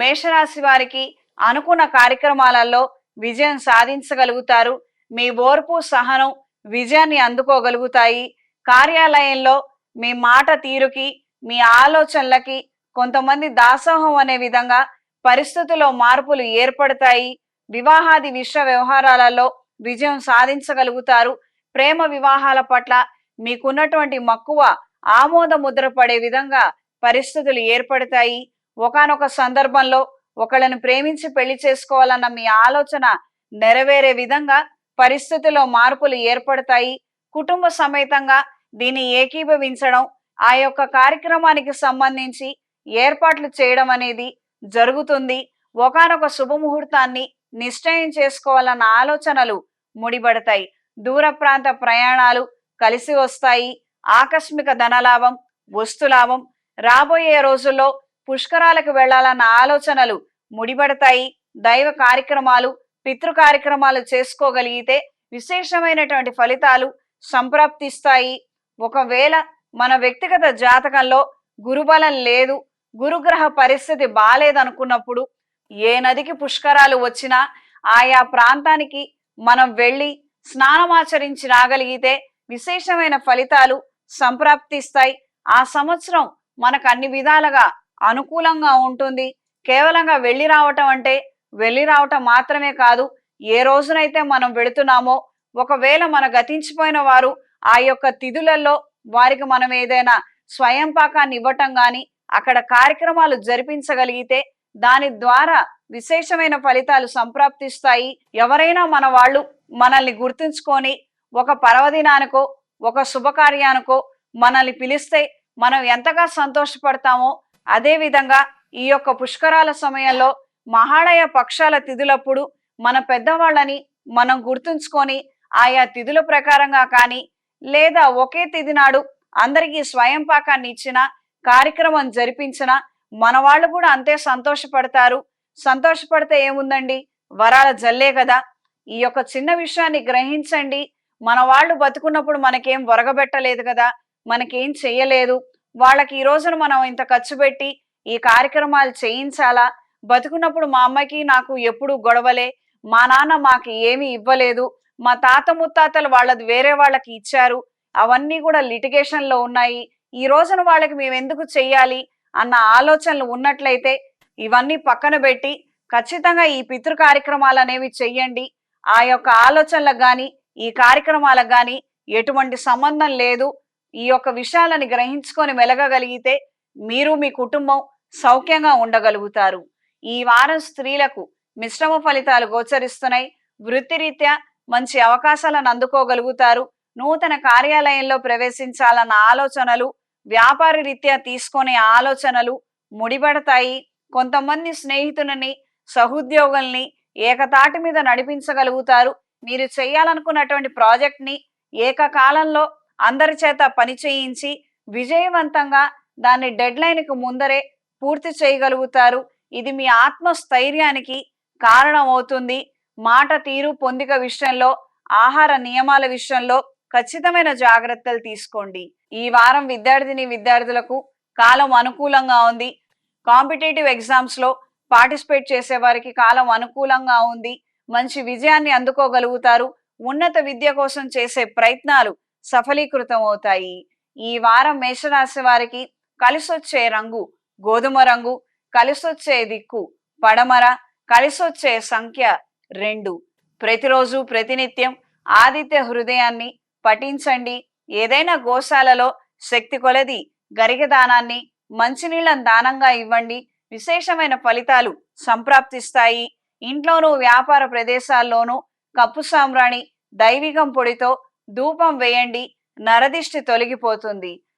మేషరాశి వారికి అనుకున్న కార్యక్రమాలలో విజయం సాధించగలుగుతారు. మీ ఓర్పు సహనం విజయాన్ని అందుకోగలుగుతాయి. కార్యాలయంలో మీ మాట తీరుకి మీ ఆలోచనలకి కొంతమంది దాసోహం అనే విధంగా పరిస్థితుల్లో మార్పులు ఏర్పడతాయి. వివాహాది విశ్వ వ్యవహారాలలో విజయం సాధించగలుగుతారు. ప్రేమ వివాహాల పట్ల మీకున్నటువంటి మక్కువ ఆమోద ముద్ర పడే విధంగా పరిస్థితులు ఏర్పడతాయి. ఒకానొక సందర్భంలో ఒకళ్ళని ప్రేమించి పెళ్ళి చేసుకోవాలన్న మీ ఆలోచన నెరవేరే విధంగా పరిస్థితిలో మార్పులు ఏర్పడతాయి. కుటుంబ సమేతంగా దీన్ని ఏకీభవించడం ఆ యొక్క కార్యక్రమానికి సంబంధించి ఏర్పాట్లు చేయడం అనేది జరుగుతుంది. ఒకానొక శుభముహూర్తాన్ని నిశ్చయం చేసుకోవాలన్న ఆలోచనలు ముడిపడతాయి. దూర ప్రాంత ప్రయాణాలు కలిసి వస్తాయి. ఆకస్మిక ధనలాభం వస్తులాభం రాబోయే రోజుల్లో పుష్కరాలకు వెళ్ళాలన్న ఆలోచనలు ముడిపడతాయి. దైవ కార్యక్రమాలు పితృ కార్యక్రమాలు చేసుకోగలిగితే విశేషమైనటువంటి ఫలితాలు సంప్రాప్తిస్తాయి. ఒకవేళ మన వ్యక్తిగత జాతకంలో గురుబలం లేదు గురుగ్రహ పరిస్థితి బాలేదనుకున్నప్పుడు ఏ నదికి పుష్కరాలు వచ్చినా ఆయా ప్రాంతానికి మనం వెళ్ళి స్నానమాచరించి రాగలిగితే విశేషమైన ఫలితాలు సంప్రాప్తిస్తాయి. ఆ సంవత్సరం మనకు అన్ని విధాలుగా అనుకూలంగా ఉంటుంది. కేవలంగా వెళ్ళి రావటం అంటే వెళ్ళి రావటం మాత్రమే కాదు ఏ రోజునైతే మనం వెళుతున్నామో ఒకవేళ మన గతించిపోయిన వారు ఆ యొక్క తిథులలో వారికి మనం ఏదైనా స్వయం పాకాన్ని ఇవ్వటం కానీ అక్కడ కార్యక్రమాలు జరిపించగలిగితే దాని ద్వారా విశేషమైన ఫలితాలు సంప్రాప్తిస్తాయి. ఎవరైనా మన వాళ్ళు మనల్ని గుర్తుంచుకొని ఒక పర్వదినానికో ఒక శుభకార్యానికో మనల్ని పిలిస్తే మనం ఎంతగా సంతోషపడతామో అదేవిధంగా ఈ యొక్క పుష్కరాల సమయంలో మహాళయ పక్షాల తిథులప్పుడు మన పెద్దవాళ్ళని మనం గుర్తుంచుకొని ఆయా తిథుల ప్రకారంగా కానీ లేదా ఒకే తిథి నాడు అందరికీ స్వయం పాకాన్ని ఇచ్చిన కార్యక్రమం జరిపించిన మన వాళ్ళు కూడా అంతే సంతోషపడతారు. సంతోషపడితే ఏముందండి? వరాల జల్లే కదా. ఈ యొక్క చిన్న విషయాన్ని గ్రహించండి. మన వాళ్ళు బతుకున్నప్పుడు మనకేం ఒరగబెట్టలేదు కదా. మనకేం చెయ్యలేదు. వాళ్ళకి ఈ రోజున మనం ఇంత ఖర్చు పెట్టి ఈ కార్యక్రమాలు చేయించాలా? బతుకున్నప్పుడు మా అమ్మకి నాకు ఎప్పుడు గొడవలే. మా నాన్న మాకు ఏమీ ఇవ్వలేదు. మా తాత ముత్తాతలు వాళ్ళది వేరే వాళ్ళకి ఇచ్చారు. అవన్నీ కూడా లిటిగేషన్లో ఉన్నాయి. ఈ రోజున వాళ్ళకి మేము ఎందుకు చెయ్యాలి? అన్న ఆలోచనలు ఉన్నట్లయితే ఇవన్నీ పక్కన పెట్టి ఖచ్చితంగా ఈ పితృ కార్యక్రమాలు అనేవి చెయ్యండి. ఆ యొక్క ఆలోచనలకు గాని ఈ కార్యక్రమాలకు గాని ఎటువంటి సంబంధం లేదు. ఈ యొక్క విషయాలని గ్రహించుకొని మెలగగలిగితే మీరు మీ కుటుంబం సౌఖ్యంగా ఉండగలుగుతారు. ఈ వారం స్త్రీలకు మిశ్రమ ఫలితాలు గోచరిస్తున్నాయి. వృత్తిరీత్యా మంచి అవకాశాలను అందుకోగలుగుతారు. నూతన కార్యాలయంలో ప్రవేశించాలన్న ఆలోచనలు వ్యాపార రీత్యా తీసుకునే ఆలోచనలు ముడిపడతాయి. కొంతమంది స్నేహితులని సహోద్యోగుల్ని ఏకతాటి మీద నడిపించగలుగుతారు. మీరు చేయాలనుకున్నటువంటి ప్రాజెక్ట్ని ఏకకాలంలో అందరి చేత పని చేయించి విజయవంతంగా దాన్ని డెడ్ లైన్కు ముందరే పూర్తి చేయగలుగుతారు. ఇది మీ ఆత్మస్థైర్యానికి కారణం అవుతుంది మాట తీరు పొందిక విషయంలో ఆహార నియమాల విషయంలో ఖచ్చితమైన జాగ్రత్తలు తీసుకోండి. ఈ వారం విద్యార్థిని విద్యార్థులకు కాలం అనుకూలంగా ఉంది. కాంపిటేటివ్ ఎగ్జామ్స్లో పార్టిసిపేట్ చేసే వారికి కాలం అనుకూలంగా ఉంది. మంచి విజయాన్ని అందుకోగలుగుతారు. ఉన్నత విద్య కోసం చేసే ప్రయత్నాలు సఫలీకృతం అవుతాయి ఈ వారం మేషరాశి వారికి కలిసొచ్చే రంగు గోధుమ రంగు కలిసొచ్చే దిక్కు పడమర కలిసొచ్చే సంఖ్య రెండు. ప్రతిరోజు ప్రతినిత్యం ఆదిత్య హృదయాన్ని పఠించండి. ఏదైనా గోశాలలో శక్తి కొలది గరిగ దానాన్ని మంచినీళ్ళని దానంగా ఇవ్వండి. విశేషమైన ఫలితాలు సంప్రాప్తిస్తాయి. ఇంట్లోనూ వ్యాపార ప్రదేశాల్లోనూ కప్పు సామ్రాణి దైవికం పొడితో ధూపం వేయండి నరదిష్టి తొలగిపోతుంది.